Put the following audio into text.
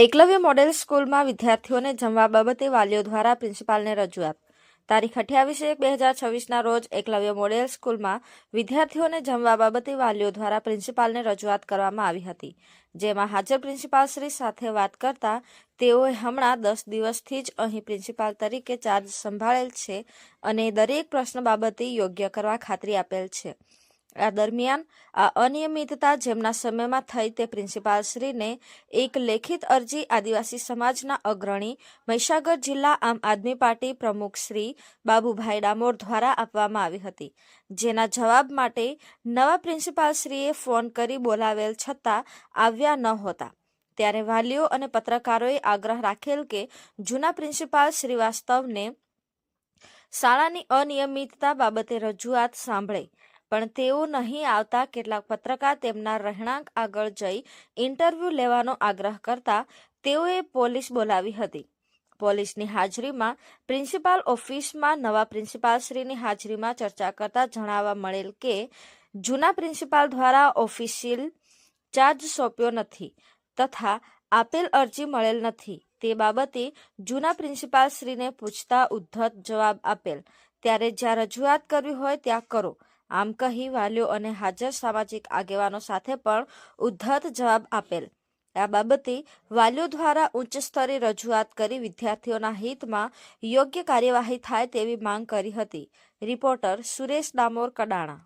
Eklavya model સ્કૂલમાં વિદ્યાર્થીઓને જમવા બાબતે વાલીઓ દ્વારા પ્રિન્સિપાલને રજૂઆત. તારીખ અઠ્યાવીસ એક બે હજાર છવ્વીસના રોજ એકલવ્ય મોડેલ સ્કૂલમાં વિદ્યાર્થીઓને જમવા બાબતે વાલીઓ દ્વારા પ્રિન્સિપાલને રજૂઆત કરવામાં આવી હતી. જેમાં હાજર પ્રિન્સિપાલશ્રી સાથે વાત કરતા તેઓએ હમણાં દસ દિવસથી જ અહીં પ્રિન્સિપાલ તરીકે ચાર્જ સંભાળેલ છે અને દરેક પ્રશ્ન બાબતે યોગ્ય કરવા ખાતરી આપેલ છે. આ દરમિયાન આ અનિયમિતતા જેમના સમયમાં થઈ તે પ્રિન્સિપાલશ્રીને એક લેખિત અરજી આદિવાસી સમાજના અગ્રણી મહીસાગર જિલ્લા આમ આદમી પાર્ટી પ્રમુખ શ્રી બાબુભાઈ ડામોર દ્વારા આપવામાં આવી હતી. જેના જવાબ માટે નવા પ્રિન્સિપાલશ્રીએ ફોન કરી બોલાવેલ છતાં આવ્યા ન હતા. ત્યારે વાલીઓ અને પત્રકારોએ આગ્રહ રાખેલ કે જૂના પ્રિન્સિપાલ શ્રીવાસ્તવને શાળાની અનિયમિતતા બાબતે રજૂઆત સાંભળે. પણ તેઓ નહીં આવતા કેટલાક પત્રકાર તેમના રહેણાંક આગળ જઈ ઇન્ટરવ્યૂ લેવાનો આગ્રહ કરતા તેઓએ પોલીસ બોલાવી હતી. પોલીસની હાજરીમાં પ્રિન્સિપાલ ઓફિસમાં નવા પ્રિન્સિપાલશ્રીની હાજરીમાં ચર્ચા કરતા જણાવવા મળેલ કે, જૂના પ્રિન્સિપાલ દ્વારા ઓફિશિયલ ચાર્જ સોંપ્યો નથી તથા આપેલ અરજી મળેલ નથી. તે બાબતે જૂના પ્રિન્સિપાલશ્રીને પૂછતા ઉદ્ધત જવાબ આપેલ. ત્યારે જ્યાં રજૂઆત કરવી હોય ત્યાં કરો. આમ કહી વાલીઓ અને હાજર સામાજિક આગેવાનો સાથે પણ ઉદ્ધત જવાબ આપેલ. આ બાબતે વાલીઓ દ્વારા ઉચ્ચ સ્તરે રજૂઆત કરી વિદ્યાર્થીઓના હિતમાં યોગ્ય કાર્યવાહી થાય તેવી માંગ કરી હતી. રિપોર્ટર સુરેશ ડામોર કડાણા.